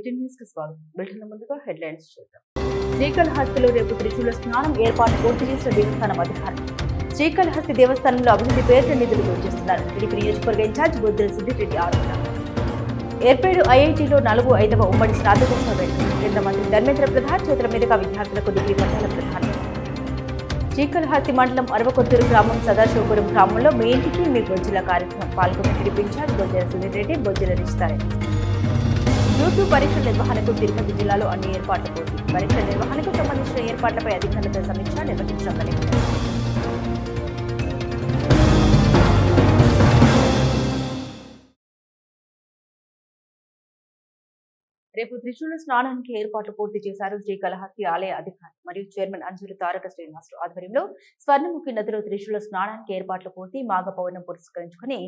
City న్యూస్కి స్వాగతం. Bulletin ముందుగా హెడ్లైన్స్ చూద్దాం. శ్రీకాళహస్తిలో రేపు త్రిశూల స్నానం ఏర్పాటు పూర్తి చేసిన దేవస్థానం అధికారులు. శ్రీకాళహస్తి దేవస్థానంలో అభివృద్ధి పేరిట నిధులు దోచేస్తున్నారు. టీడీపీ నియోజకవర్గ ఇన్ఛార్జ్ బొద్దుల సిద్దిరెడ్డి ఆరోపణ. ఏర్పేడు ఐఐటీలో నాలుగు ఐదవ ఉమ్మడి స్నాతకోత్సవ వేడుక. కేంద్ర మంత్రి ధర్మేంద్ర ప్రధాన్ చేతుల మీదుగా విద్యార్థులకు డిగ్రీ పట్టాల ప్రధానం. శ్రీకాళహస్తి మండలం అరవకొత్తూరు గ్రామం సదాశివపురం గ్రామంలో మీ ఇంటికి మీ బొజ్జుల కార్యక్రమం పాల్గొని పిలిపించారు బొజ్జల సుధీర్ రెడ్డి బొజ్జల రిస్తారెడ్డి గ్రూప్ పరీక్షల నిర్వహణకు తిరుపతి జిల్లాలో అన్ని ఏర్పాట్లు పూర్తి. పరీక్షల నిర్వహణకు సంబంధించిన ఏర్పాట్లపై అధికారులతో సమీక్ష నిర్వహించామని రేపు త్రిశూల స్నానానికి ఏర్పాట్లు పూర్తి చేశారు శ్రీకాళహస్తి ఆలయ అధికారి మరియు చైర్మన్ అంజూరు తారక శ్రీనివాసులు. ఆధ్వర్యంలో స్వర్ణముఖి నదిలో త్రిశూల స్నానానికి ఏర్పాట్లు పూర్తి మాఘ పౌర్ణం పురస్కరించుకుని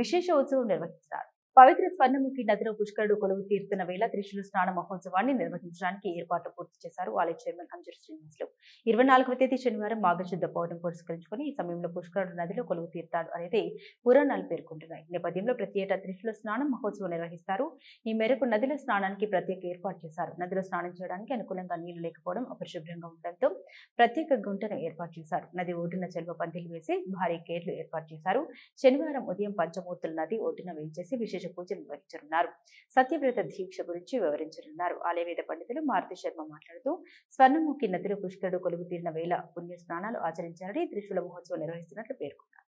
విశేష ఉత్సవం నిర్వహించారు పవిత్ర స్వర్ణముఖి నదిలో పుష్కరుడు కొలువు తీరుతున్న వేళ త్రిశూల స్నాన మహోత్సవాన్ని నిర్వహించడానికి ఏర్పాట్లు పూర్తి చేశారు ఆలయ చైర్మన్ అంజూరు శ్రీనివాసులు. ఇరవై నాలుగవ తేదీ శనివారం మాఘశుద్ధ పౌర్ణం పురస్కరించుకుని ఈ సమయంలో పుష్కరుడు నదిలో కొలువు తీరుతాడు అనేది పురాణాలు పేర్కొంటున్నాయి. నేపథ్యంలో ప్రతి ఏటా త్రిశూల స్నానం మహోత్సవం నిర్వహిస్తారు. ఈ మేరకు నదిలో స్నానానికి ప్రత్యేక ఏర్పాటు చేశారు. నదిలో స్నానం చేయడానికి అనుకూలంగా నీళ్ళు లేకపోవడం అపరిశుభ్రంగా ఉండడంతో ప్రత్యేక గుంటను ఏర్పాటు చేశారు. నది ఒడ్డున చెలువ పందిలు వేసి భారీ గేట్లు ఏర్పాటు చేశారు. శనివారం ఉదయం పంచమూర్తుల నది ఒడ్డున వేయించేసి విశేష పూజలు నిర్వహించనున్నారు. సత్యవ్రత దీక్ష గురించి వివరించనున్నారు. ఆలయవేద పండితులు మారుతి శర్మ మాట్లాడుతూ స్వర్ణముఖి నదిలో పుష్కరుడు కొలువు తీరిన వేళ పుణ్య స్నానాలు ఆచరించాలని త్రిశూల మహోత్సవం నిర్వహిస్తున్నట్లు పేర్కొన్నారు.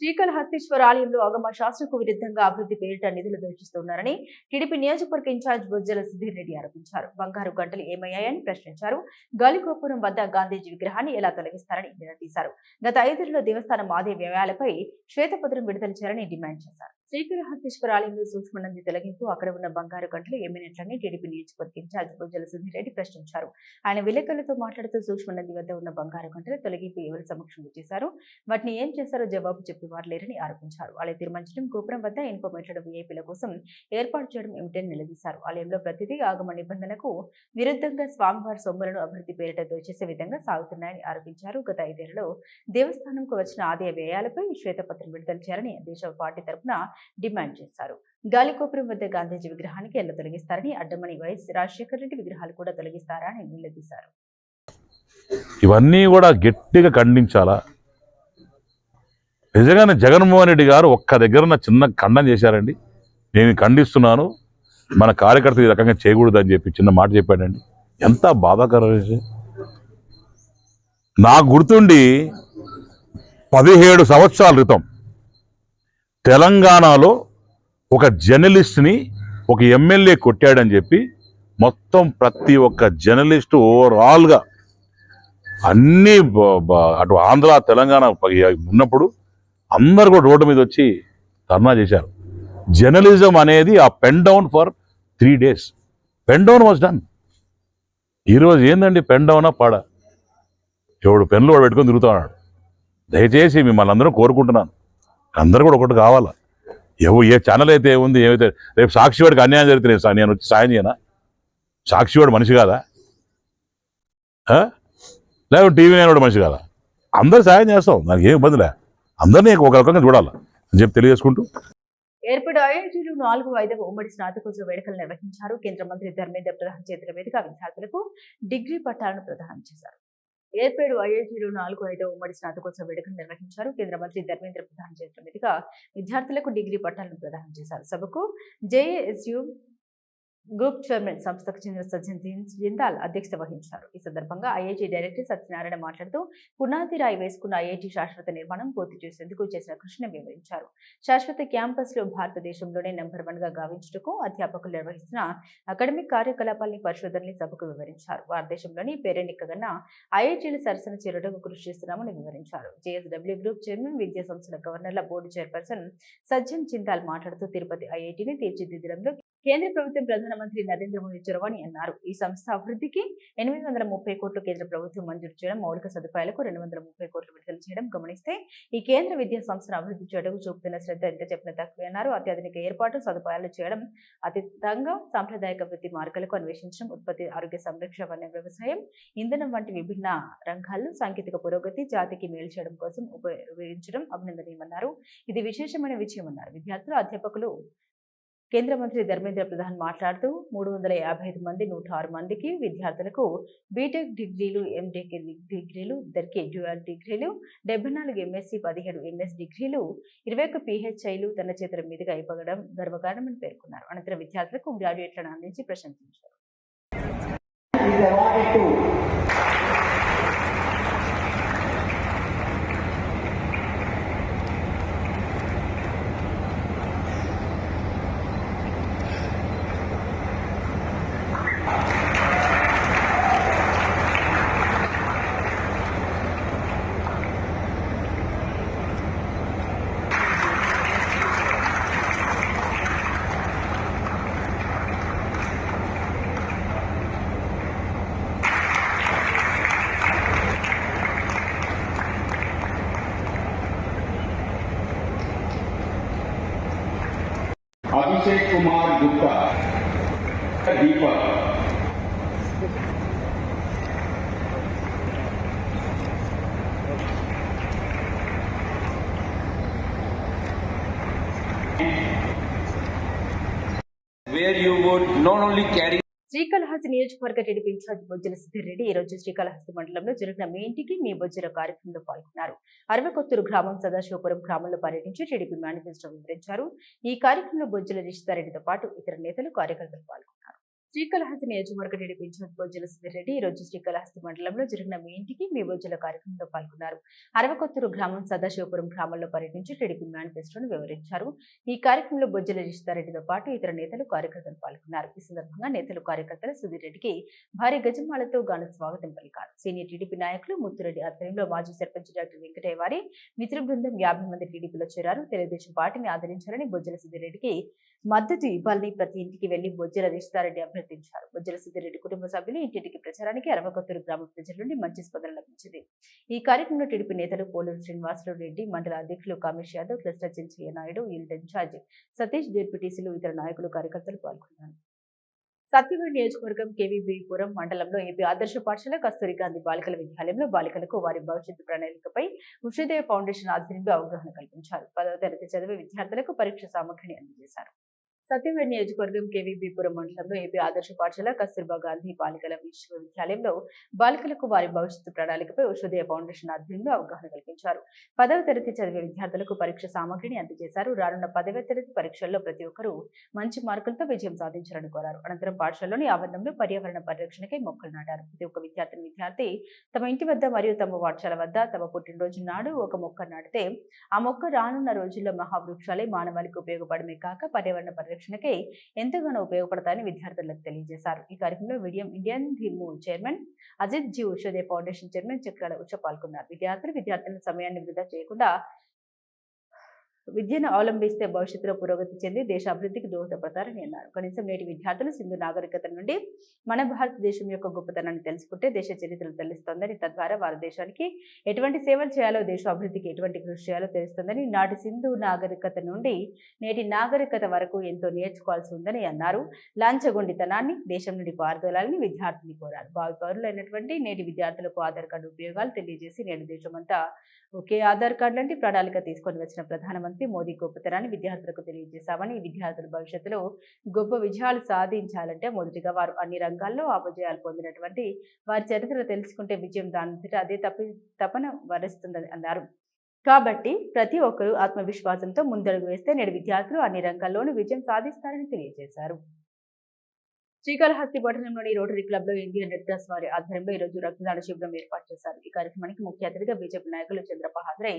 శ్రీకాళహస్తీశ్వర ఆలయంలో అగమ శాస్త్రకు విరుద్ధంగా అభివృద్ధి పేరిట నిధులు దోషిస్తున్నారని టీడీపీ నియోజకవర్గ ఇన్ఛార్జ్ బొజ్జల సుధీర్ రెడ్డి ఆరోపించారు. బంగారు గంటలు ఏమయ్యాయని ప్రశ్నించారు. గాలిగోపురం వద్ద గాంధీజీ విగ్రహాన్ని ఎలా తొలగిస్తారని నిలదీశారు గత ఐదేళ్ళలో దేవస్థానం ఆదాయ వ్యయాలపై శ్వేతపత్రం విడుదల చేయాలని డిమాండ్ చేశారు. శ్రీకాళహస్తీశ్వర ఆలయంలో సూక్ష్మనంది తొలగింపు అక్కడ ఉన్న బంగారు గంటలు ఏమైనట్లని టీడీపీ నియోజకవర్గ ఇన్ఛార్జ్ భోజల సుధీర్ రెడ్డి ప్రశ్నించారు. ఆయన విలేకరులతో మాట్లాడుతూ సూక్ష్మనంది వద్ద ఉన్న బంగారు గంటలు తొలగింపు ఎవరి సమక్షంలో చేశారు? వాటిని ఏం చేశారో జవాబు చెప్పేవారు లేరని ఆరోపించారు. ఆలయ తీర్మంచడం గోపురం వద్ద ఇనుప మెట్ల వీఐపీల కోసం ఏర్పాటు చేయడం ఏమిటని నిలదీశారు. ఆలయంలో ప్రతిదీ ఆగమ నిబంధనకు విరుద్ధంగా స్వామివారి సొమ్ములను అభివృద్ధి పేరిట దోచేసే విధంగా సాగుతున్నాయని ఆరోపించారు. గత ఐదేళ్ళలో దేవస్థానంకు వచ్చిన ఆదాయ వ్యయాలపై శ్వేతపత్రం విడుదల చేయాలని దేశ పార్టీ తరపున డిమాండ్ చేశారు. గాలికోపురం వద్ద గాంధీజీ విగ్రహానికి ఎలా తొలగిస్తారని అడ్డమణి వైఎస్ రాజశేఖర రెడ్డి విగ్రహాలు కూడా తొలగిస్తారా అని నిలదీశారు. ఇవన్నీ కూడా గట్టిగా ఖండించాలా? నిజంగానే జగన్మోహన్ రెడ్డి గారు ఒక్క దగ్గర చిన్న ఖండం చేశారండి. నేను ఖండిస్తున్నాను మన కార్యకర్తలు ఈ రకంగా చేయకూడదని చెప్పి చిన్న మాట చెప్పాడండి. ఎంత బాధాకరం నా నాకు గుర్తుండి పదిహేడు సంవత్సరాల క్రితం తెలంగాణలో ఒక జర్నలిస్ట్ని ఒక ఎమ్మెల్యే కొట్టాడని చెప్పి మొత్తం ప్రతి ఒక్క జర్నలిస్టు ఓవరాల్గా అన్ని అటు ఆంధ్ర తెలంగాణ ఉన్నప్పుడు అందరు కూడా రోడ్డు మీద వచ్చి ధర్నా చేశారు. జర్నలిజం అనేది ఆ pen down for three days. Pen down was done. ఈరోజు ఏందండి పెన్ డౌనా పాడ? ఎవడు పెన్లు పెట్టుకొని తిరుగుతున్నాడు. దయచేసి మిమ్మల్ని అందరూ కోరుకుంటున్నాను. అందరూ కూడా ఒకటి కావాలా? ఎవ ఏ ఛానల్ అయితే ఏముంది ఏమైతే రేపు సాక్షివాడికి అన్యాయం జరిగితే నేను నేను వచ్చి సాయం చేయనా? సాక్షివాడు మనిషి కాదా? లేకపోతే టీవీ నేను కూడా మనిషి కాదా? అందరు సాయం చేస్తాం నాకు ఏం ఇబ్బందిలే అందరినీ ఒక రకంగా చూడాలి? అని చెప్పి తెలియజేసుకుంటూ. ఏర్పడి ఐఐటీలు నాలుగు ఐదవ ఉమ్మడి స్నాతకోత్సవ వేడుకలు నిర్వహించారు కేంద్ర మంత్రి ధర్మేంద్ర ప్రధాన్ చేతుల మీదుగా విద్యార్థులకు డిగ్రీ పట్టాలను ప్రదానం చేశారు. ఏర్పేడు ఐఐటీలో నాలుగు ఐదవ ఉమ్మడి స్నాతకోత్సవ వేడుకలు నిర్వహించారు కేంద్ర మంత్రి ధర్మేంద్ర ప్రధాన చేతుల మీదుగా విద్యార్థులకు డిగ్రీ పట్టాలను ప్రదానం చేశారు. సభకు జేఏఎస్యు గ్రూప్ చైర్మన్ సంస్థకు చెందిన సజ్జన్ జిందాల్ అధ్యక్షత వహించారు. ఈ సందర్భంగా ఐఐటి డైరెక్టర్ సత్యనారాయణ మాట్లాడుతూ పునాది రాయి వేసుకున్న ఐఐటి శాశ్వత నిర్మాణం పూర్తి చేసేందుకు చేసిన కృషిని వివరించారు. శాశ్వత క్యాంపస్లో భారతదేశంలోనే నెంబర్ వన్గా గావించుటకు అధ్యాపకులు నిర్వహిస్తున్న అకాడమిక్ కార్యకలాపాల్ని పరిశోధనని సభకు వివరించారు. భారతదేశంలోని పేరెన్నికగన్న ఐఐటీలు సరసన చేరటకు కృషి చేస్తున్నామని వివరించారు. జేఎస్డబ్ల్యూ గ్రూప్ చైర్మన్ విద్యా సంస్థల గవర్నర్ల బోర్డు చైర్పర్సన్ సజ్జన్ చింతాల్ మాట్లాడుతూ తిరుపతి ఐఐటిని తీర్చిదిద్దడంలో కేంద్ర ప్రభుత్వం ప్రధానమంత్రి నరేంద్ర మోదీ చొరవని అన్నారు. ఈ సంస్థ అభివృద్ధికి ఎనిమిది వందల ముప్పై కోట్లు కేంద్ర ప్రభుత్వం మంజూరు చేయడం మౌలిక సదుపాయాలకు రెండు వందల ముప్పై కోట్లు విడుదల చేయడం గమనిస్తే ఈ కేంద్ర విద్యా సంస్థను అభివృద్ధి చేయడం చూపుతున్న శ్రద్ధ ఎంత చెప్పిన తక్కువే అన్నారు. అత్యాధునిక ఏర్పాటు సదుపాయాలు చేయడం అతీతంగా సాంప్రదాయక వృత్తి మార్గాలకు అన్వేషించడం ఉత్పత్తి ఆరోగ్య సంరక్షణ వన్య వ్యవసాయం ఇంధనం వంటి విభిన్న రంగాల్లో సాంకేతిక పురోగతి జాతికి మేలు చేయడం కోసం ఉపయోగించడం అభినందనీయమన్నారు. ఇది విశేషమైన విజయం విద్యార్థులు అధ్యాపకులు కేంద్ర మంత్రి ధర్మేంద్ర ప్రధాన్ మాట్లాడుతూ మూడు వందల యాభై ఐదు మంది నూట ఆరు మందికి విద్యార్థులకు బీటెక్ డిగ్రీలు ఎంటెక్ డిగ్రీలు ఇద్దరికి డ్యూయల్ డిగ్రీలు డెబ్బై నాలుగు ఎంఎస్సి పదిహేడు ఎంఎస్ డిగ్రీలు ఇరవై ఒక్క పిహెచ్ఐలు తన చేతుల మీదుగా ఇవ్వడం గర్వకారణమని పేర్కొన్నారు. అనంతరం విద్యార్థులకు గ్రాడ్యుయేట్లను అందించి ప్రశంసించారు. Where you would not only carry Srikalahasti నియోజకవర్గ టీడీపీ ఇన్ఛార్జ్ బొజ్జల సుధీర్ రెడ్డి ఈ రోజు శ్రీకాళహస్తి మండలంలో జరిగిన మీ ఇంటికి మీ బొజ్జల కార్యక్రమంలో పాల్గొన్నారు. అరవకొత్తూరు గ్రామం సదాశివపురం గ్రామంలో పర్యటించి టీడీపీ మేనిఫెస్టో వివరించారు. ఈ కార్యక్రమంలో బొజ్జల రిషితారెడ్డితో పాటు ఇతర నేతలు కార్యకర్తలు పాల్గొన్నారు. శ్రీకాళహస్తిని నియోజకవర్గ టీడీపీ ఇన్ఛార్జ్ బొజ్జల రెడ్డి ఈ రోజు శ్రీకాళహస్తి మండలంలో జరిగిన మీ ఇంటికి మీ బొజ్జల కార్యక్రమంలో పాల్గొన్నారు. అరవకొత్తూరు గ్రామం సదాశివపురం గ్రామంలో పర్యటించి టీడీపీ మేనిఫెస్టోను వివరించారు. ఈ కార్యక్రమంలో బొజ్జల రిషితారెడ్డితో పాటు ఇతర నేతలు కార్యకర్తలు పాల్గొన్నారు. ఈ సందర్భంగా నేతలు కార్యకర్తలు సుధీరెడ్డికి భారీ గజమాలతో ఘన స్వాగతం పలికారు. సీనియర్ టీడీపీ నాయకులు ముత్తురెడ్డి ఆధ్వర్యంలో మాజీ సర్పంచ్ డాక్టర్ వెంకటయ్య వారి మిత్ర బృందం యాభై మంది టీడీపీలో చేరారు. తెలుగుదేశం పార్టీని ఆదరించాలని బొజ్జల సుధీరెడ్డికి మద్దతు ఇవ్వాలని ప్రతి ఇంటికి వెళ్ళి బొజ్జల రిషితారెడ్డి అభ్యర్థించారు బుజ్జల సుధీర్ రెడ్డి కుటుంబ సభ్యులు ఇంటింటికి ప్రచారానికి అరవకొత్తూరు గ్రామ ప్రజల నుండి మంచి స్పందన లభించింది. ఈ కార్యక్రమంలో టీడీపీ నేతలు పోలూరు శ్రీనివాసరావు రెడ్డి మండల అధ్యక్షులు Kamesh Yadav cluster Chenchaiah Naidu unit incharge Satish డిప్యూటీసీలు ఇతర నాయకులు కార్యకర్తలు పాల్గొన్నారు. సత్యవేడి నియోజకవర్గం కేవీబీపురం మండలంలో ఏపీ ఆదర్శ పాఠశాల కస్తూరి గాంధీ బాలికల విద్యాలయంలో బాలికలకు వారి భవిష్యత్తు ప్రణాళికపై ఉషోదయ ఫౌండేషన్ ఆధ్వర్యంలో అవగాహన కల్పించారు. పదవ తరగతి చదివే విద్యార్థులకు పరీక్ష సామగ్రిని అందజేశారు. సత్యవేడి నియోజకవర్గం కేవీబీపురం మండలంలో ఏపీ ఆదర్శ పాఠశాల కస్తూర్బా గాంధీ బాలికల విశ్వవిద్యాలయంలో బాలికలకు వారి భవిష్యత్తు ప్రణాళికపై ఉషోదయ ఫౌండేషన్ ఆధ్వర్యంలో అవగాహన కల్పించారు. పదవ తరగతి చదివే విద్యార్థులకు పరీక్ష సామగ్రిని అందజేశారు. రానున్న పదవ తరగతి పరీక్షల్లో ప్రతి ఒక్కరూ మంచి మార్కులతో విజయం సాధించాలని కోరారు. అనంతరం పాఠశాలలోని ఆవరణంలో పర్యావరణ పరిరక్షణకై మొక్కలు నాటారు. ప్రతి ఒక్క విద్యార్థిని విద్యార్థి తమ ఇంటి వద్ద మరియు తమ పాఠశాల వద్ద తమ పుట్టినరోజు నాడు ఒక మొక్క నాటితే ఆ మొక్క రానున్న రోజుల్లో మహావృక్షాలే మానవాళికి ఉపయోగపడమే కాక పర్యావరణ పరిరక్షణ పరిరక్షణకై ఎంతగానో ఉపయోగపడతాయని విద్యార్థులకు తెలియజేశారు. ఈ కార్యక్రమంలో విడియం Indian రిమూ chairman Ajit ji Ushodaya foundation chairman Chakrala Usha పాల్గొన్నారు. విద్యార్థులు విద్యార్థుల సమయాన్ని వృధా చేయకుండా విద్యను అవలంబిస్తే భవిష్యత్తులో పురోగతి చెంది దేశ అభివృద్ధికి దోహదపడతారని అన్నారు. కనీసం నేటి విద్యార్థులు సింధు నాగరికత నుండి మన భారతదేశం యొక్క గొప్పతనాన్ని తెలుసుకుంటే దేశ చరిత్రలు తెలుస్తోందని తద్వారా వారి దేశానికి ఎటువంటి సేవలు చేయాలో దేశ అభివృద్ధికి ఎటువంటి కృషి చేయాలో తెలుస్తుందని నాటి సింధు నాగరికత నుండి నేటి నాగరికత వరకు ఎంతో నేర్చుకోవాల్సి ఉందని అన్నారు. లాంఛగొండితనాన్ని దేశం నుండి పారదోలాలని విద్యార్థిని కోరారు. భావి పౌరులైనటువంటి నేటి విద్యార్థులకు ఆధార్ కార్డు ఉపయోగాలు తెలియజేసి నేటి దేశమంతా ఒకే ఆధార్ కార్డు లాంటి ప్రణాళిక తీసుకొని వచ్చిన ప్రధానమంత్రి మోదీ గొప్పతనాన్ని విద్యార్థులకు తెలియజేశామని విద్యార్థులు భవిష్యత్తులో గొప్ప విజయాలు సాధించాలంటే మొదటిగా వారు అన్ని రంగాల్లో అపజయాలు పొందినటువంటి వారి చరిత్ర తెలుసుకుంటే విజయం దాని అదే తప్పి తపన వరిస్తుందని అన్నారు. కాబట్టి ప్రతి ఒక్కరూ ఆత్మవిశ్వాసంతో ముందడుగు వేస్తే నేడు విద్యార్థులు అన్ని రంగాల్లోనూ విజయం సాధిస్తారని తెలియజేశారు. శ్రీకాళహస్తి పట్టణంలోని రోటరీ క్లబ్లో ఇండియన్ రెడ్ క్రాస్ వారి ఆధ్వర్యంలో ఈ రోజు రక్తదాన శిబిరం ఏర్పాటు చేశారు. ఈ కార్యక్రమానికి ముఖ్య అతిథిగా బీజేపీ నాయకులు చంద్రప్ప హాజరై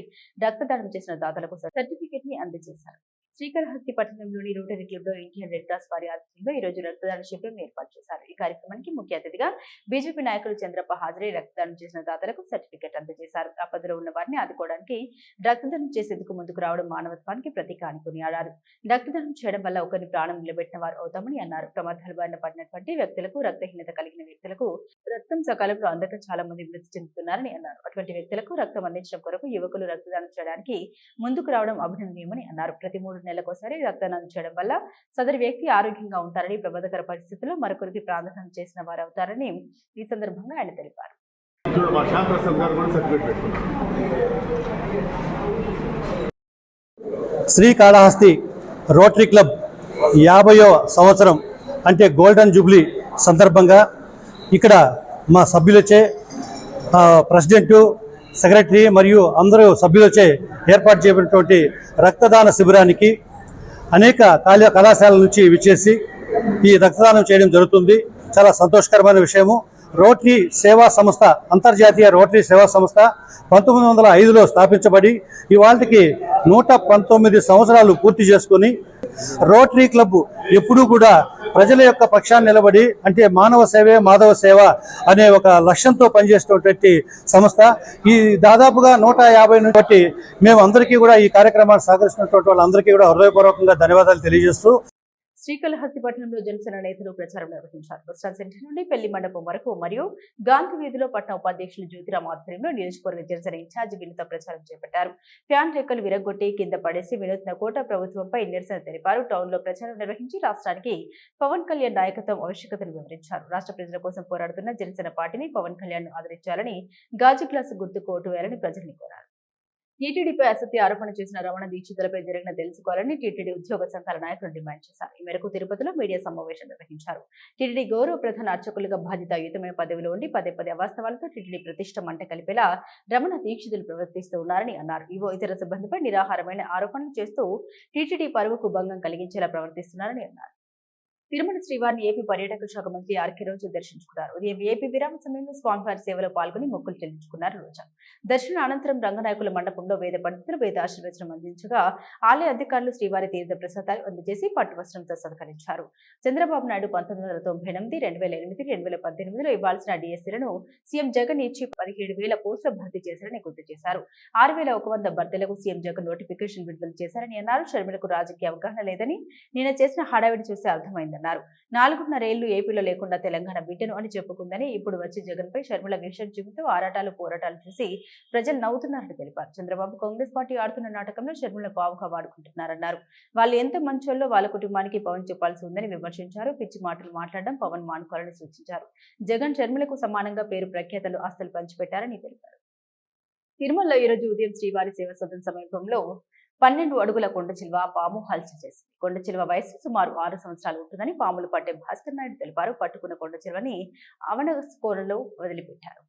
రక్తదానం చేసిన దాతలకు సర్టిఫికెట్ని అందజేశారు. శ్రీకాళహస్తి పట్టణంలోని రోటరీ క్లబ్లో ఇండియన్ రెడ్ క్రాస్ వారి ఆధ్వర్యంలో ఈ రోజు రక్తదాన శిబిరం ఏర్పాటు చేశారు. ఈ కార్యక్రమానికి ముఖ్య అతిథిగా బీజేపీ నాయకులు చంద్రప్ప హాజరై రక్తదానం చేసిన దాతలకు సర్టిఫికెట్ అందజేశారు. ఆపదలో ఉన్న వారిని ఆదుకోవడానికి రక్తదానం చేసేందుకు ముందుకు రావడం మానవత్వానికి ప్రతీక అని కొనియాడారు. రక్తదానం చేయడం వల్ల ఒకరిని ప్రాణం నిలబెట్టిన వారు అవుతామని అన్నారు. ప్రమాదాల బారిన పడినటువంటి వ్యక్తులకు రక్తహీనత కలిగిన వ్యక్తులకు రక్తం సకాలంలో అందక చాలా మంది మృతి చెందుతున్నారని అన్నారు. అటువంటి వ్యక్తులకు రక్తం అందించడం కొరకు యువకులు రక్తదానం చేయడానికి ముందుకు రావడం అభినందనీయమని అన్నారు. ప్రతి మూడు నెలలకోసారి రక్తదానం చేయడం వల్ల సదరు వ్యక్తి ఆరోగ్యంగా ఉంటారని ప్రమాదకర పరిస్థితుల్లో మరొకరికి ప్రాణదానం చేసిన వారు అవుతారని ఈ సందర్భంగా ఆయన తెలిపారు. శ్రీకాళహస్తి రోటరీ క్లబ్ యాభయో సంవత్సరం అంటే గోల్డెన్ జూబ్లీ సందర్భంగా ఇక్కడ మా సభ్యులచే ప్రెసిడెంటు సెక్రటరీ మరియు అందరూ సభ్యులచే ఏర్పాటు చేయబడినటువంటి రక్తదాన శిబిరానికి అనేక కళా కళాశాలల నుంచి విచ్చేసి ఈ రక్తదానం చేయడం జరుగుతుంది. చాలా సంతోషకరమైన విషయము. రోటరీ సేవా సంస్థ అంతర్జాతీయ రోటరీ సేవా సంస్థ పంతొమ్మిది వందల ఐదులో స్థాపించబడి ఇవాళకి నూట పంతొమ్మిది సంవత్సరాలు పూర్తి చేసుకొని రోటరీ క్లబ్ ఎప్పుడూ కూడా ప్రజల యొక్క పక్షాన్ని నిలబడి అంటే మానవ సేవే మాధవ సేవ అనే ఒక లక్ష్యంతో పనిచేసినటువంటి సంస్థ. ఈ దాదాపుగా నూట యాభై నుంచి బట్టి మేము అందరికీ కూడా ఈ కార్యక్రమాన్ని సహకరిస్తున్నటువంటి వాళ్ళందరికీ కూడా హృదయపూర్వకంగా ధన్యవాదాలు తెలియజేస్తూ శ్రీకాళహస్తిపట్నంలో జనసేన నేతలు ప్రచారం నిర్వహించారు. బస్టాండ్ సెంటర్ నుండి పెళ్ళి మండపం వరకు మరియు గాంధీ వీధిలో పట్టణ ఉపాధ్యక్షులు జ్యోతిరామ్ ఆధ్వర్యంలో నియోజకవర్గ జనసేన ఇన్ఛార్జి వినూత ప్రచారం చేపట్టారు. ఫ్యాన్ రెక్కలు విరగొట్టి కింద పడేసి వినూత్న కోట ప్రభుత్వంపై నిరసన తెలిపారు. టౌన్లో ప్రచారం నిర్వహించి రాష్ట్రానికి పవన్ కళ్యాణ్ నాయకత్వం ఆవశ్యకతను వివరించారు. రాష్ట్ర ప్రజల కోసం పోరాడుతున్న జనసేన పార్టీని పవన్ కళ్యాణ్ ఆదరించాలని గాజు గ్లాసు గుర్తుకు ఓటు వేయాలని ప్రజల్ని కోరారు. టీటీడీపై అసత్య ఆరోపణ చేసిన రమణ దీక్షితులపై జరిగిన తెలుసుకోవాలని టీటీడీ ఉద్యోగ సంఘాల నాయకులు డిమాండ్ చేశారు. ఈ మేరకు తిరుపతిలో మీడియా సమావేశం నిర్వహించారు. టీటీడీ గౌరవ ప్రధాన అర్చకులుగా బాధ్యతాయుతమైన పదవిలో ఉండి పదే పదే అవాస్తవాలతో టీటీడీ ప్రతిష్ట మంట కలిపేలా రమణ దీక్షితులు ప్రవర్తిస్తూ ఉన్నారని అన్నారు. ఇవో ఇతర సిబ్బందిపై నిరాహారమైన ఆరోపణలు చేస్తూ టీటీడీ పరువుకు భంగం కలిగించేలా ప్రవర్తిస్తున్నారని అన్నారు. తిరుమల శ్రీవారిని ఏపీ పర్యాటక శాఖ మంత్రి ఆర్కే రోజు దర్శించుకున్నారు. ఉదయం ఏపీ విరామ సమయంలో స్వామివారి సేవలో పాల్గొని మొక్కులు చెల్లించుకున్నారు రోజా. దర్శన అనంతరం రంగనాయకుల మండపంలో వేద పండితులు వేద ఆశీర్వచనం అందించగా ఆలయ అధికారులు శ్రీవారి తీర్థ ప్రసాదాలు అందజేసి పట్టు వస్త్రంతో సత్కరించారు. చంద్రబాబు నాయుడు పంతొమ్మిది వందల తొంభై ఎనిమిది రెండు వేల ఎనిమిది రెండు వేల పద్దెనిమిదిలో ఇవ్వాల్సిన డిఎస్సీలను సీఎం జగన్ ఇచ్చి పదిహేడు వేల పోస్టుల భర్తీ చేశారని గుర్తు చేశారు. ఆరు వేల ఒక వంద భర్తీలకు సీఎం జగన్ నోటిఫికేషన్ విడుదల చేశారని అన్నారు. షర్మిలకు రాజకీయ అవగాహన లేదని నిన్న చేసిన హడావిడి చూసి అర్థమైందన్నారు. అన్నారు. నాలుగున్నరేళ్ళు ఏపీలో లేకుండా తెలంగాణ బిడ్డను అని చెప్పుకుందని ఇప్పుడు వచ్చి జగన్ పై షర్మిల విషయం చూపుతూ ఆరాటాలు పోరాటాలు చేసి ప్రజలు నవ్వుతున్నారని తెలిపారు. చంద్రబాబు కాంగ్రెస్ పార్టీ ఆడుతున్న నాటకంలో షర్మిల పావుగా వాడుకుంటున్నారన్నారు. వాళ్ళు ఎంత మంచోళ్ళో వాళ్ళ కుటుంబానికి పవన్ చెప్పాల్సి ఉందని విమర్శించారు. పిచ్చి మాటలు మాట్లాడడం పవన్ మానుకోవాలని సూచించారు. జగన్ షర్మిలకు సమానంగా పేరు ప్రఖ్యాతలు ఆస్తులు పంచిపెట్టారని తెలిపారు. తిరుమలలో ఈరోజు ఉదయం శ్రీవారి సేవ సదన సమీపంలో పన్నెండు అడుగుల కొండ చిల్వ పాము హల్చల్ చేసింది. కొండ చిల్వ వయసు సుమారు ఆరు సంవత్సరాలు ఉంటుందని పాములు పట్టే భాస్కర్ నాయుడు తెలిపారు. పట్టుకున్న కొండ చిల్వని అవనస్కోనలో వదిలిపెట్టారు.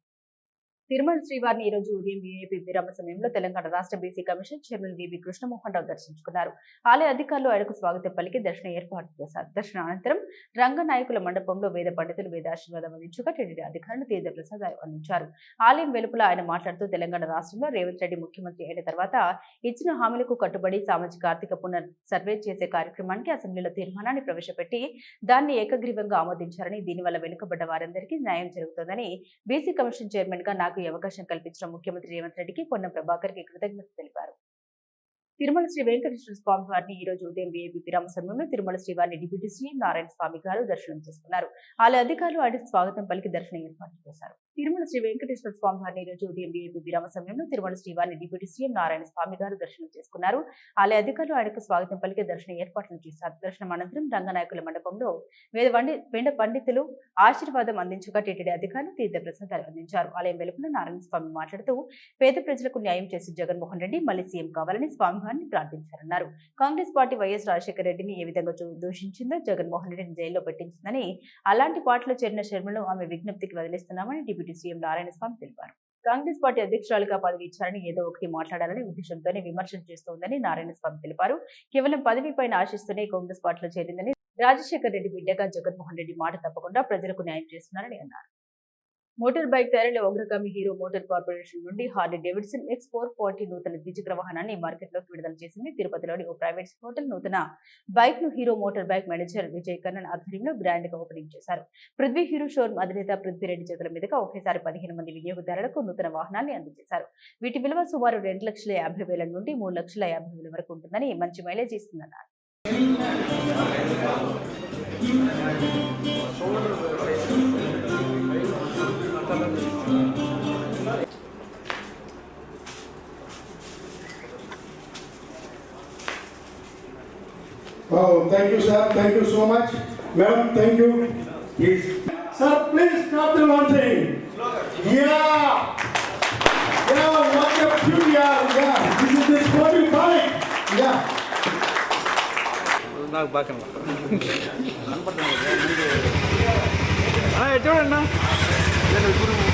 తిరుమల శ్రీవారిని ఈ రోజు ఉదయం వీఐపీ విరామ సమయంలో తెలంగాణ రాష్ట్ర BC commission chairman VV Krishnamohan Rao దర్శించుకున్నారు. ఆలయ అధికారులు ఆయనకు స్వాగతం పలికి దర్శన ఏర్పాటు చేశారు. దర్శన అనంతరం రంగనాయకుల మండపంలో వేద పండితులు వేద ఆశీర్వాదం అందించగా టీడీడీ అధికారులు తీర్థ ప్రసాదాలు అందించారు. ఆలయం వెలుపల ఆయన మాట్లాడుతూ తెలంగాణ రాష్ట్రంలో రేవంత్ రెడ్డి ముఖ్యమంత్రి అయిన తర్వాత ఇచ్చిన హామీలకు కట్టుబడి సామాజిక ఆర్థిక పునర్ సర్వే చేసే కార్యక్రమానికి అసెంబ్లీలో తీర్మానాన్ని ప్రవేశపెట్టి దాన్ని ఏకగ్రీవంగా ఆమోదించారని దీనివల్ల వెనుకబడ్డ వారందరికీ న్యాయం జరుగుతుందని బీసీ కమిషన్ చైర్మన్గా నాకు ఈ అవకాశం కల్పించిన ముఖ్యమంత్రి రేవంత్ రెడ్డికి పొన్నం ప్రభాకర్కి కృతజ్ఞత తెలిపారు. తిరుమల శ్రీ వెంకటేశ్వర స్వామి వారిని ఈ రోజు ఉదయం వీఐపీ విరామ సమయంలో తిరుమల శ్రీవారిని డిప్యూటీ సీఎం నారాయణ స్వామి గారు దర్శనం చేసుకున్నారు. ఆలయ అధికారులు ఆడి స్వాగతం పలికి దర్శనం ఏర్పాటు చేశారు. తిరుమల శ్రీ వెంకటేశ్వర స్వామి వారిని ఈ రోజు ఉదయం వీఐపీ విరామ సమయంలో తిరుమల శ్రీవారిని డిప్యూటీ సీఎం నారాయణ స్వామి గారు దర్శనం చేసుకున్నారు. ఆలయ అధికారులు ఆయనకు స్వాగతం పలికి దర్శన ఏర్పాట్లు చేశారు. దర్శనం అనంతరం రంగనాయకుల మండపంలో వేద పండితులు ఆశీర్వాదం అందించగా టీటీడీ అధికారులు తీర్థ ప్రసాదాలు అందించారు. ఆలయం వెలుపల నారాయణ స్వామి మాట్లాడుతూ పేద ప్రజలకు న్యాయం చేసి జగన్మోహన్ రెడ్డి మళ్ళీ సీఎం కావాలని స్వామివారిని ప్రార్థించారన్నారు. కాంగ్రెస్ పార్టీ వైఎస్ రాజశేఖర రెడ్డిని ఏ విధంగా దూషించిందో జగన్మోహన్ రెడ్డిని జైల్లో పెట్టించిందని అలాంటి పార్టీలో చేరిన శర్మను ఆమె విజ్ఞప్తికి వదిలిస్తున్నామని డిప్యూటీ సీఎం నారాయణ స్వామి తెలిపారు. కాంగ్రెస్ పార్టీ అధ్యక్షురాలుగా పదవి ఇచ్చారని ఏదో ఒకటి మాట్లాడాలని ఉద్దేశంతోనే విమర్శలు చేస్తోందని నారాయణ స్వామి తెలిపారు. కేవలం పదవి పైన ఆశిస్తూనే కాంగ్రెస్ పార్టీలో చేరిందని రాజశేఖర్ రెడ్డి బిడ్డగా జగన్మోహన్ రెడ్డి మాట తప్పకుండా ప్రజలకు న్యాయం చేస్తున్నారని అన్నారు. మోటార్ బైక్ తయారీలో అగ్రగామి హీరో మోటార్ కార్పొరేషన్ నుండి Harley Davidson X four forty నూతన ద్విచక్ర వాహనాన్ని మార్కెట్లోకి విడుదల చేసింది. తిరుపతిలోని ఓ ప్రైవేట్ హోటల్ నూతన బైక్ను Hero motor bike manager Vijay Kannan ఆధ్వర్యంలో బ్రాండ్గా ఓపెనింగ్ చేశారు. పృథ్వీ హీరో షోరూమ్ అధినేత పృథ్వీరెడ్డి చేతుల మీదుగా ఒకేసారి పదిహేను మంది వినియోగదారులకు నూతన వాహనాన్ని అందజేశారు వీటి విలువ సుమారు రెండు లక్షల యాభై వేల నుండి మూడు లక్షల యాభై వేల వరకు ఉంటుందని మంచి మైలేజ్ ఇస్తుందన్నారు. Oh, thank you, sir. Thank you so much. Madam, thank you. Please. Sir, please stop the launching. Yeah. Yeah, what a few yeah. This is this what you buy. Yeah. నాకు பார்க்கலாம் கனபட்டங்க ஆ எட்டு வேணா చూడండి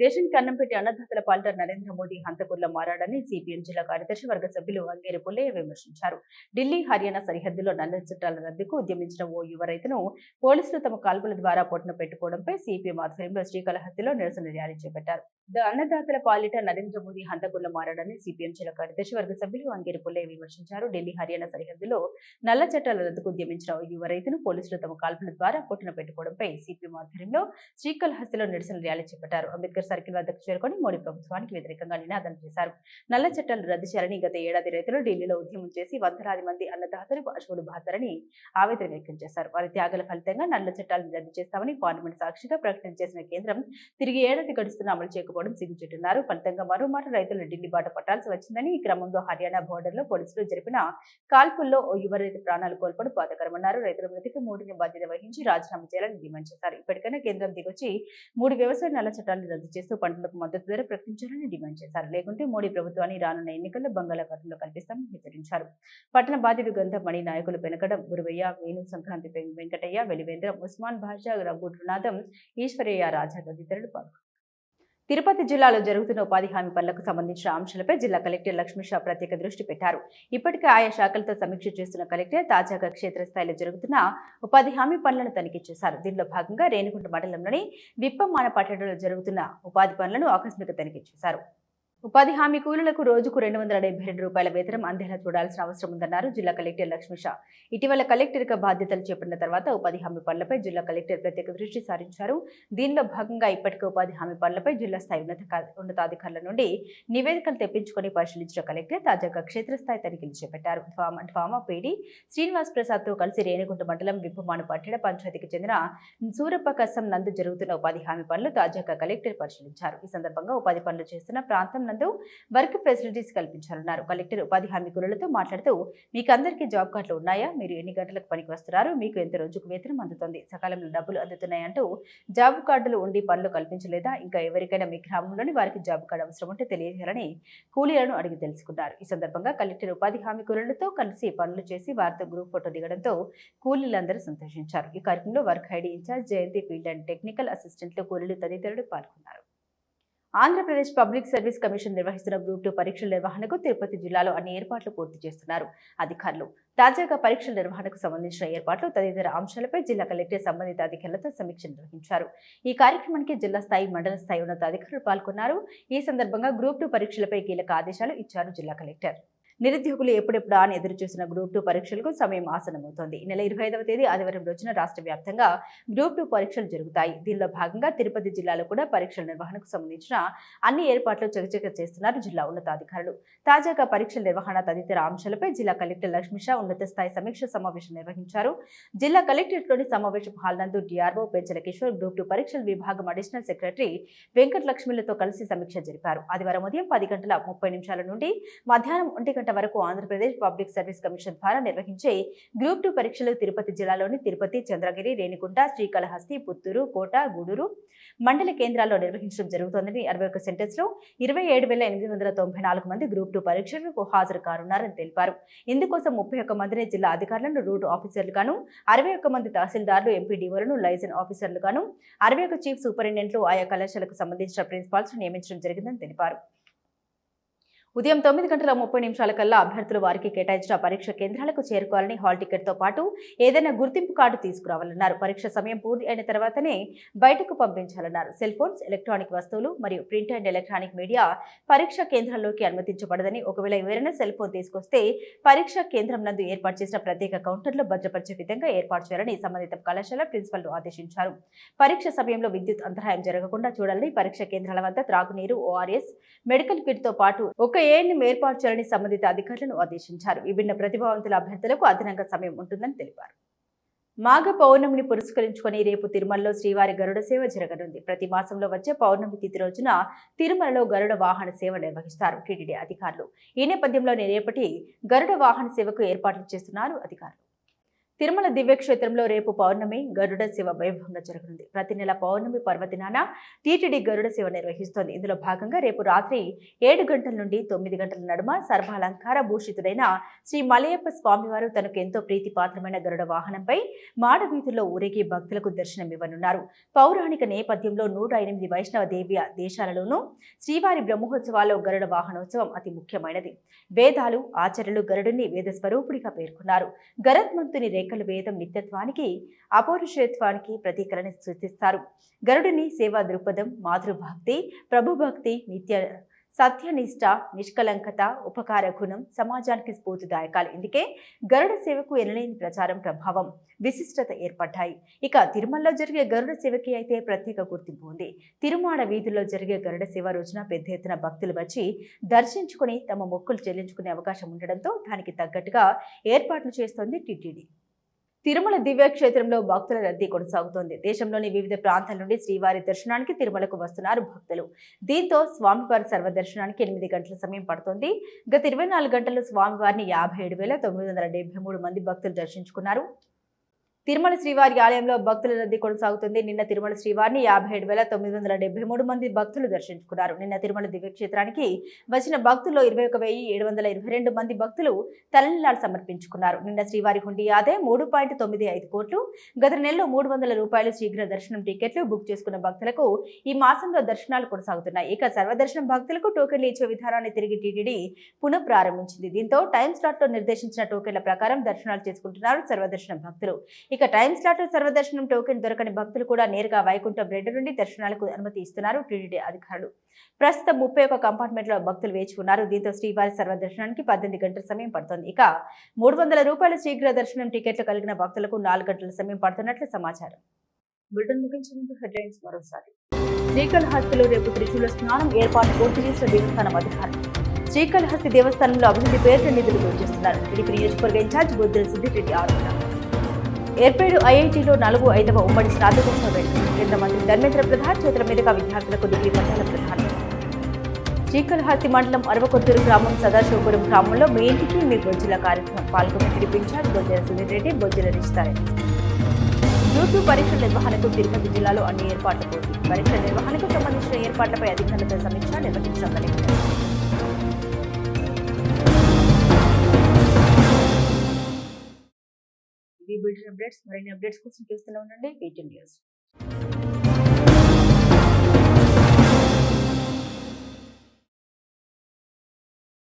దేశానికి అన్నం పెట్టి అన్నదాతల పాలిట నరేంద్ర మోదీ హంతకుల్లో మారాడని సిపిఎం జిల్లా కార్యదర్శి వర్గ సభ్యులు అంగేరి పుల్లయ్య విమర్శించారు. ఢిల్లీ హర్యానా సరిహద్దులో నల్ల చట్టాల రద్దుకు ఉద్యమించిన ఓ యువ రైతును పోలీసులు తమ కాల్పుల ద్వారా పొట్టున పెట్టుకోవడంపై సిపిఎం ఆధ్వర్యంలో శ్రీకాళహస్తిలో నిరసన ర్యాలీ చేపట్టారు. అన్నదాతల పాలిట నరేంద్ర మోదీ హంతకుల్లో మారాడని సిపిఎం జిల్లా కార్యదర్శి వర్గ సభ్యులు అంగేరి పుల్లయ్య విమర్శించారు. ఢిల్లీ హర్యానా సరిహద్దులో నల్ల చట్టాల రద్దుకు ఉద్యమించిన ఓ యువ రైతును పోలీసులు తమ కాల్పుల ద్వారా పొట్టున పెట్టుకోవడంపై సిపిఎం ఆధ్వర్యంలో శ్రీకాళహస్తిలో నిరసన ర్యాలీ చేపట్టారు. అంబేద్కర్ సర్కిల్ వద్దకు చేరుకొని మోడీ ప్రభుత్వానికి వ్యతిరేకంగా నినాదం చేశారు. నల్ల చట్టాలు రద్దు చేయాలని గత ఏడాది రైతులు ఢిల్లీలో ఉద్యమం చేసి వందలాది మంది అన్నదాతలు పశువులు బాధారని ఆవేదన వ్యక్తం చేశారు. వారి త్యాగాల ఫలితంగా నల్ల చట్టాలను రద్దు చేస్తామని పార్లమెంట్ సాక్షిగా ప్రకటన చేసిన కేంద్రం తిరిగి ఏడాది గడుస్తున్న అమలు చేయకపోవడం సిగ్గుచెట్టున్నారు. ఫలితంగా మరోమారు రైతులు ఢిల్లీ బాట పట్టాల్సి వచ్చిందని ఈ క్రమంలో హర్యానా బోర్డర్లో పోలీసులు జరిపిన కాల్పుల్లో ఓ యువ రైతు ప్రాణాలు కోల్పోవడం బాధకరమన్నారు. రైతుల మృతికి మూడిని బాధ్యత వహించి రాజీనామా చేయాలని డిమాండ్ చేశారు. ఇప్పటికైనా కేంద్రం దిగొచ్చి మూడు వ్యవసాయ నల్ల చట్టాలను రద్దు చేస్తూ పంటలకు మద్దతు ధర ప్రకటించాలని డిమాండ్ చేశారు. లేకుంటే మోడీ ప్రభుత్వాన్ని రానున్న ఎన్నికల్లో బంగాళాఖాతంలో కల్పిస్తామని హెచ్చరించారు. పట్టణ బాధితుడు గంధమణి నాయకులు పెనకడం గురువయ్య వేణు సంక్రాంతి వెంకటయ్య వెలివేంద్ర ఉస్మాన్ భాషా రఘునాథం ఈశ్వరయ్య రాజా తదితరులు పాల్గొన్నారు. తిరుపతి జిల్లాలో జరుగుతున్న ఉపాధి హామీ పనులకు సంబంధించిన అంశాలపై జిల్లా కలెక్టర్ లక్ష్మీ షా ప్రత్యేక దృష్టి పెట్టారు. ఇప్పటికే ఆయా శాఖలతో సమీక్ష చేస్తున్న కలెక్టర్ తాజాగా క్షేత్రస్థాయిలో జరుగుతున్న ఉపాధి హామీ పనులను తనిఖీ చేశారు. దీనిలో భాగంగా రేణిగుంట మండలంలోని విప్పమాన పట్టణంలో జరుగుతున్న ఉపాధి పనులను ఆకస్మిక తనిఖీ చేశారు. ఉపాధి హామీ కూలీలకు రోజుకు రెండు వందల డెబ్బై రెండు రూపాయల వేతనం అందేలా చూడాల్సిన అవసరం ఉందన్నారు జిల్లా కలెక్టర్ లక్ష్మీ షా. ఇటీవల కలెక్టర్గా బాధ్యతలు చేపట్టిన తర్వాత ఉపాధి హామీ పనులపై జిల్లా కలెక్టర్ ప్రత్యేక దృష్టి సారించారు. దీనిలో భాగంగా ఇప్పటికే ఉపాధి హామీ పనులపై జిల్లా స్థాయి ఉన్నత ఉన్నతాధికారుల నుండి నివేదికలు తెప్పించుకొని పరిశీలించిన కలెక్టర్ తాజాగా క్షేత్రస్థాయి తనిఖీలు చేపట్టారు. ఫామా ఫామా పేడి శ్రీనివాస్ ప్రసాద్తో కలిసి రేణిగుంట మండలం విభమాను పట్టణ పంచాయతీకి చెందిన సూరప్ప కసం నందు జరుగుతున్న ఉపాధి హామీ పనులు తాజాగా కలెక్టర్ పరిశీలించారు. ఈ సందర్భంగా ఉపాధి పనులు చేస్తున్న ప్రాంతం నందు వర్క్ ఫెసిలిటీస్ కల్పించాలన్నారు. కలెక్టర్ ఉపాధి హామీ కూలీలతో మాట్లాడుతూ మీకు అందరికీ జాబ్ కార్డులు ఉన్నాయా? మీరు ఎన్ని గంటలకు పనికి వస్తున్నారు? మీకు ఎంత రోజుకు వేతనం అందుతుంది? సకాలంలో డబ్బులు అందుతున్నాయంటూ జాబ్ కార్డులు ఉండి పనులు కల్పించలేదా? ఇంకా ఎవరికైనా మీ గ్రామంలోని వారికి జాబ్ కార్డు అవసరం ఉంటే తెలియజేయాలని కూలీలను అడిగి తెలుసుకున్నారు. ఈ సందర్భంగా కలెక్టర్ ఉపాధి హామీ కూలీలతో కలిసి పనులు చేసి వారితో గ్రూప్ ఫోటో దిగడంతో కూలీలందరూ సంతోషించారు. ఈ కార్యక్రమంలో work ID in charge Jayanthi field and technical అసిస్టెంట్లు కూలీలు తదితరులు పాల్గొన్నారు. ఆంధ్రప్రదేశ్ పబ్లిక్ సర్వీస్ కమిషన్ నిర్వహిస్తున్న గ్రూప్ టూ పరీక్షల నిర్వహణకు తిరుపతి జిల్లాలో అన్ని ఏర్పాట్లు పూర్తి చేస్తున్నారు. అధికారులు తాజాగా పరీక్షల నిర్వహణకు సంబంధించిన ఏర్పాట్లు తదితర అంశాలపై జిల్లా కలెక్టర్ సంబంధిత అధికారులతో సమీక్ష నిర్వహించారు. ఈ కార్యక్రమానికి జిల్లా స్థాయి మండల స్థాయి ఉన్నతాధికారులు పాల్గొన్నారు. ఈ సందర్భంగా గ్రూప్ టూ పరీక్షలపై కీలక ఆదేశాలు ఇచ్చారు జిల్లా కలెక్టర్. నిరుద్యోగులు ఎప్పుడెప్పుడు అని ఎదురు చూసిన గ్రూప్ టూ పరీక్షలకు సమయం ఆసనమవుతోంది నెల ఇరవై ఐదవ తేదీ ఆదివారం రోజున రాష్ట్ర వ్యాప్తంగా గ్రూప్ టూ పరీక్షలు జరుగుతాయి. దీనిలో భాగంగా తిరుపతి జిల్లాలో కూడా పరీక్షల నిర్వహణకు సంబంధించిన అన్ని ఏర్పాట్లు చకచక చేస్తున్నారు జిల్లా ఉన్నతాధికారులు. తాజాగా పరీక్షల నిర్వహణ తదితర అంశాలపై జిల్లా కలెక్టర్ లక్ష్మిషా ఉన్నత స్థాయి సమీక్ష సమావేశం నిర్వహించారు. జిల్లా కలెక్టరేట్లోని సమావేశం హాల్ నందు DRO Penchala Kishore group two పరీక్షల విభాగం అడిషనల్ సెక్రటరీ వెంకట లక్ష్మిలతో కలిసి సమీక్ష జరిపారు. ఆదివారం ఉదయం పది గంటల ముప్పై నిమిషాల నుండి మధ్యాహ్నం ఒంటి గంట వరకు ఆంధ్రప్రదేశ్ పబ్లిక్ సర్వీస్ కమిషన్ ద్వారా నిర్వహించే గ్రూప్ టూ పరీక్షలు తిరుపతి జిల్లాలోని తిరుపతి చంద్రగిరి రేణిగుంట శ్రీకాళహస్తి పుత్తూరు కోట గూడూరు మండల కేంద్రాల్లో నిర్వహించడం జరుగుతోందని అరవై ఒక సెంటర్స్లో ఇరవై ఏడు వేల ఎనిమిది వందల తొంభై నాలుగు మంది గ్రూప్ టూ పరీక్షలకు హాజరు కానున్నారని తెలిపారు. ఇందుకోసం ముప్పై ఒక్క మందిని జిల్లా అధికారులను రూట్ ఆఫీసర్లుగాను అరవై ఒక్క మంది తహసీల్దారులు ఎంపీడీఓలను లైజన్ ఆఫీసర్లుగాను అరవై ఒక చీఫ్ సూపరింటెండెంట్లు ఆయా కళాశాలకు సంబంధించిన ప్రిన్సిపాల్స్ నియమించడం జరిగిందని తెలిపారు. ఉదయం తొమ్మిది గంటల ముప్పై నిమిషాల కల్లా అభ్యర్థులు వారికి కేటాయించిన పరీక్ష కేంద్రాలకు చేరుకోవాలని హాల్ టికెట్తో పాటు ఏదైనా గుర్తింపు కార్డు తీసుకురావాలన్నారు. పరీక్ష సమయం పూర్తి అయిన తర్వాతనే బయటకు పంపించాలన్నారు. సెల్ ఫోన్స్ ఎలక్ట్రానిక్ వస్తువులు మరియు ప్రింట్ అండ్ ఎలక్ట్రానిక్ మీడియా పరీక్ష కేంద్రాల్లోకి అనుమతించబడదని ఒకవేళ ఎవరైనా సెల్ ఫోన్ తీసుకొస్తే పరీక్ష కేంద్రం నందు ఏర్పాటు చేసిన ప్రత్యేక కౌంటర్లో భద్రపరిచే విధంగా ఏర్పాటు చేయాలని సంబంధిత కళాశాల ప్రిన్సిపల్ను ఆదేశించారు. పరీక్ష సమయంలో విద్యుత్ అంతరాయం జరగకుండా చూడాలని పరీక్ష కేంద్రాల వద్ద త్రాగునీరు ఓఆర్ఎస్ మెడికల్ కిట్తో పాటు ఒక ఏఎన్ఎం ఏర్పాటు చేయాలని సంబంధిత అధికారులను ఆదేశించారు. విభిన్న ప్రతిభావంతుల అభ్యర్థులకు అదనంగా సమయం ఉంటుందని తెలిపారు. మాఘ పౌర్ణమిని పురస్కరించుకొని రేపు తిరుమలలో శ్రీవారి గరుడ సేవ జరగనుంది. ప్రతి మాసంలో వచ్చే పౌర్ణమి తిథి రోజున తిరుమలలో గరుడ వాహన సేవ నిర్వహిస్తారు. టీటీడీ అధికారులు ఈ నేపథ్యంలోనే రేపటి గరుడ వాహన సేవకు ఏర్పాట్లు చేస్తున్నారు అధికారులు. తిరుమల దివ్యక్షేత్రంలో రేపు పౌర్ణమి గరుడ శివ వైభవంగా జరగనుంది. ప్రతి నెల పౌర్ణమి పర్వదినాన టీటీడీ గరుడ శివ నిర్వహిస్తోంది. ఇందులో భాగంగా రేపు రాత్రి ఏడు గంటల నుండి తొమ్మిది గంటల నడుమ సర్వాలంకార భూషితుడైన శ్రీ మలయప్ప స్వామివారు తనకు ఎంతో ప్రీతిపాత్రమైన గరుడ వాహనంపై మాడవీధుల్లో ఊరేగి భక్తులకు దర్శనమివ్వనున్నారు పౌరాణిక నేపథ్యంలో నూట ఎనిమిది వైష్ణవ దేవ్య దేశాలలోనూ శ్రీవారి బ్రహ్మోత్సవాల్లో గరుడ వాహనోత్సవం అతి ముఖ్యమైనది. వేదాలు ఆచార్యులు గరుడుని వేద స్వరూపుడిగా పేర్కొన్నారు. గరత్మంతుని రేఖలు వేదం నిత్యత్వానికి అపౌరుషత్వానికి ప్రతీకలని సూచిస్తారు గరుడిని సేవా దృక్పథం మాతృభక్తి ప్రభుభక్తి నిత్య సత్యనిష్ట నిష్కలంకత ఉపకార గుణం సమాజానికి స్ఫూర్తిదాయకాలు. ఇందుకే గరుడ సేవకు ఎనలేని ప్రచారం ప్రభావం విశిష్టత ఏర్పడ్డాయి. ఇక తిరుమలలో జరిగే గరుడ సేవకి అయితే ప్రత్యేక గుర్తింపు ఉంది. తిరుమాడ వీధుల్లో జరిగే గరుడ సేవ రోజున పెద్ద ఎత్తున భక్తులు వచ్చి దర్శించుకుని తమ మొక్కులు చెల్లించుకునే అవకాశం ఉండడంతో దానికి తగ్గట్టుగా ఏర్పాట్లు చేస్తోంది టీటీడీ. తిరుమల దివ్యక్షేత్రంలో భక్తుల రద్దీ కొనసాగుతోంది. దేశంలోని వివిధ ప్రాంతాల నుండి శ్రీవారి దర్శనానికి తిరుమలకు వస్తున్నారు భక్తులు. దీంతో స్వామివారి సర్వదర్శనానికి ఎనిమిది గంటల సమయం పడుతోంది. గత ఇరవై నాలుగు గంటల్లో స్వామివారిని యాభై ఏడు వేల తొమ్మిది వందల డెబ్బై మూడు మంది భక్తులు దర్శించుకున్నారు. తిరుమల శ్రీవారి ఆలయంలో భక్తుల రద్దీ కొనసాగుతుంది. నిన్న తిరుమల శ్రీవారిని యాభై ఏడు వేల తొమ్మిది వందల డెబ్బై మూడు మంది భక్తులు దర్శించుకున్నారు. నిన్న తిరుమల దివ్యక్షేత్రానికి వచ్చిన భక్తుల్లో ఇరవై ఒక వెయ్యి ఏడు వందల ఇరవై రెండు మంది భక్తులు తలనీలాలు సమర్పించుకున్నారు. నిన్న శ్రీవారి హుండీ ఆదాయం మూడు పాయింట్ తొమ్మిది ఐదు కోట్లు గత నెలలో మూడు వందల రూపాయలు శీఘ్ర దర్శనం టికెట్లు బుక్ చేసుకున్న భక్తులకు ఈ మాసంలో దర్శనాలు కొనసాగుతున్నాయి. ఇక సర్వదర్శనం భక్తులకు టోకెన్లు ఇచ్చే విధానాన్ని తిరిగి టీటీడీ పునః ప్రారంభించింది దీంతో టైం స్లాట్లో నిర్దేశించిన టోకెన్ల ప్రకారం దర్శనాలు చేసుకుంటున్నారు సర్వదర్శనం భక్తులు. ఇక టైం స్లాట్ సర్వదర్శనం టోకెన్ దొరకని భక్తులు కూడా నేరుగా వైకుంఠం రెడ్డి నుండి దర్శనాలకు అనుమతి ఇస్తున్నారు టీడీడీ అధికారులు. ప్రస్తుతం ముప్పై ఒక కంపార్ట్మెంట్లో భక్తులు వేచి ఉన్నారు. దీంతో శ్రీవారి సర్వదర్శనానికి పద్దెనిమిది గంటల సమయం పడుతోంది. ఇక మూడు వందల రూపాయల శీఘ్ర దర్శనం టికెట్లు కలిగిన భక్తులకు నాలుగు గంటల సమయం పడుతున్నట్లు సమాచారం. బులెటిన్ ముగించే ముందు హెడ్లైన్స్ మరోసారి. శ్రీకాళహస్తిలో రేపు త్రిశూల స్నానం ఏర్పాటు పూర్తి చేసిన దేవస్థానం అధికారులు. శ్రీకాళహస్తి దేవస్థానంలో అభివృద్ధి పేరుతో నిధులు గుర్తిస్తున్నారు టీడీపీ నియోజకవర్గ ఇన్ఛార్జ్ బుద్ధుల సిద్దిరెడ్డి ఆరోపణ. ఏర్పేడు ఐఐటీలో నాలుగు ఐదవ ఉమ్మడి స్నాతకోత్సవ వేడుక. కేంద్ర మంత్రి ధర్మేంద్ర ప్రధాన్ చేతుల మీదుగా విద్యార్థులకు డిగ్రీ పట్టాల ప్రధానం శ్రీకాళహస్తి మండలం అరవకొత్తూరు గ్రామం సదాశివపురం గ్రామంలో మీ ఇంటికి మీ బొజ్జుల కార్యక్రమం పాల్గొని పిలిపించారు బొజ్జల సునీల్ రెడ్డి బొజ్జల రిస్తారెడ్డి యూట్యూబ్ పరీక్షల నిర్వహణకు తిరుపతి జిల్లాలో అన్ని ఏర్పాట్లు పూర్తి. పరీక్షల నిర్వహణకు సంబంధించిన ఏర్పాట్లపై అధికారులతో సమీక్ష నిర్వహించడం అప్డేట్స్ మరిన్ని అప్డేట్స్ కోసం చూస్తూనే ఉండండి. వీటి న్యూస్